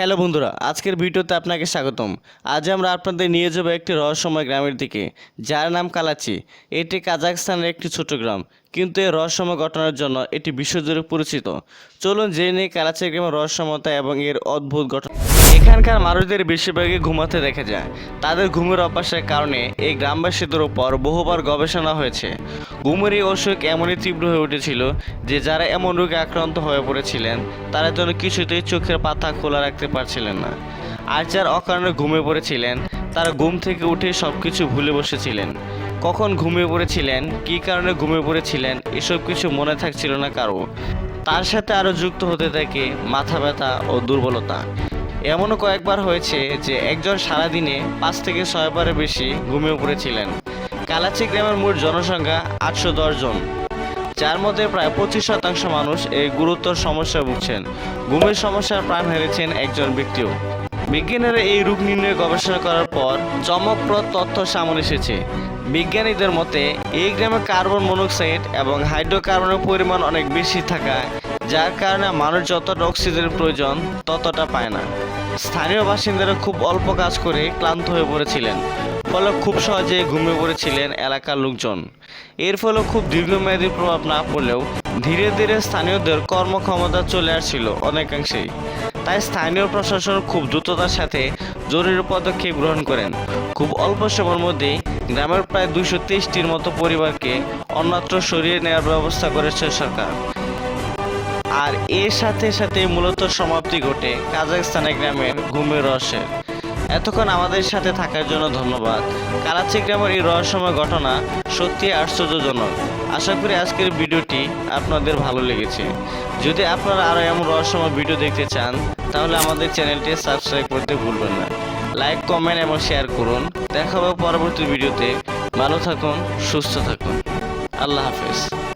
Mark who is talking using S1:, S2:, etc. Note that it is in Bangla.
S1: হ্যালো বন্ধুরা, আজকের ভিডিওতে আপনাকে স্বাগতম। আজ আমরা আপনাদের নিয়ে যাব একটি রহস্যময় গ্রামের দিকে, যার নাম কালাচি। এটি কাজাকস্তানের একটি ছোট গ্রাম, কিন্তু এই রহস্যময় ঘটনার জন্য এটি বিশ্বজুড়ে পরিচিত। চলুন জেনে নিই কালাচি গ্রামের রহস্যময়তা এবং এর অদ্ভুত ঘটনা। এখানকার মানুষদের বেশিরভাগই ঘুমাতে দেখা যায়। তাদের ঘুমের অভ্যাসের কারণে এই গ্রামবাসীদের উপর বহুবার গবেষণা হয়েছে। ঘুমের এই অসুখ এমনই তীব্র হয়ে উঠেছিল যে যারা এমন রোগে আক্রান্ত হয়ে পড়েছিলেন, তারা যেন কিছুতেই চোখের পাতা খোলা রাখতে পারছিলেন না। আর যার অকারণে ঘুমিয়ে পড়েছিলেন, তারা ঘুম থেকে উঠে সব কিছু ভুলে বসেছিলেন। কখন ঘুমিয়ে পড়েছিলেন, কী কারণে ঘুমিয়ে পড়েছিলেন, এসব কিছু মনে থাকছিল না কারও। তার সাথে আরও যুক্ত হতে থাকে মাথা ব্যথা ও দুর্বলতা। এমনও কয়েকবার হয়েছে যে একজন সারাদিনে পাঁচ থেকে ছয়বারের বেশি ঘুমিয়ে পড়েছিলেন। কালাচি গ্রামের মোট জনসংখ্যা আটশো জন। যার মধ্যে প্রায় পঁচিশ শতাংশ মানুষ এই গুরুতর সমস্যায় ভুগছেন। ঘুমের সমস্যার প্রাণ হেরেছেন একজন ব্যক্তিও। বিজ্ঞানীরা এই রোগ নির্ণয়ে গবেষণা করার পর চমকপ্রদ তথ্য সামনে এসেছে। বিজ্ঞানীদের মতে, এই গ্রামে কার্বন মনোক্সাইড এবং হাইড্রোকার্বনের পরিমাণ অনেক বেশি থাকায় যার কারণে মানুষ যতটা অক্সিজেনের প্রয়োজন, ততটা পায় না। স্থানীয় বাসিন্দারা খুব অল্প কাজ করে ক্লান্ত হয়ে পড়েছিলেন, ফলে খুব সহজে ঘুমিয়ে পড়েছিলেন এলাকার লোকজন। এর ফলে খুব দীর্ঘমেয়াদী প্রভাব না পড়লেও ধীরে ধীরে স্থানীয়দের কর্মক্ষমতা চলে আসছিল অনেকাংশেই। তাই স্থানীয় প্রশাসন খুব দ্রুততার সাথে জরুরি পদক্ষেপ গ্রহণ করেন। খুব অল্প সময়ের মধ্যেই গ্রামের প্রায় দুইশো তেইশটির মতো পরিবারকে অন্যত্র সরিয়ে নেওয়ার ব্যবস্থা করেছে সরকার। আর এর সাথে সাথে মূলত সমাপ্তি ঘটে কাজাকস্তানের গ্রামের ঘুমের রহস্যের এতক্ষণ আমাদের সাথে থাকার জন্য ধন্যবাদ। কালাচি গ্রামের এই রহস্যময় ঘটনা সত্যি আশ্চর্যজনক। আশা করি আজকের ভিডিওটি আপনাদের ভালো লেগেছে। যদি আপনারা আরও এমন রহস্যময় ভিডিও দেখতে চান, তাহলে আমাদের চ্যানেলটি সাবস্ক্রাইব করতে ভুলবেন না। লাইক, কমেন্ট এবং শেয়ার করুন। দেখা পরবর্তী ভিডিওতে। ভালো থাকুন, সুস্থ থাকুন। আল্লাহ হাফেজ।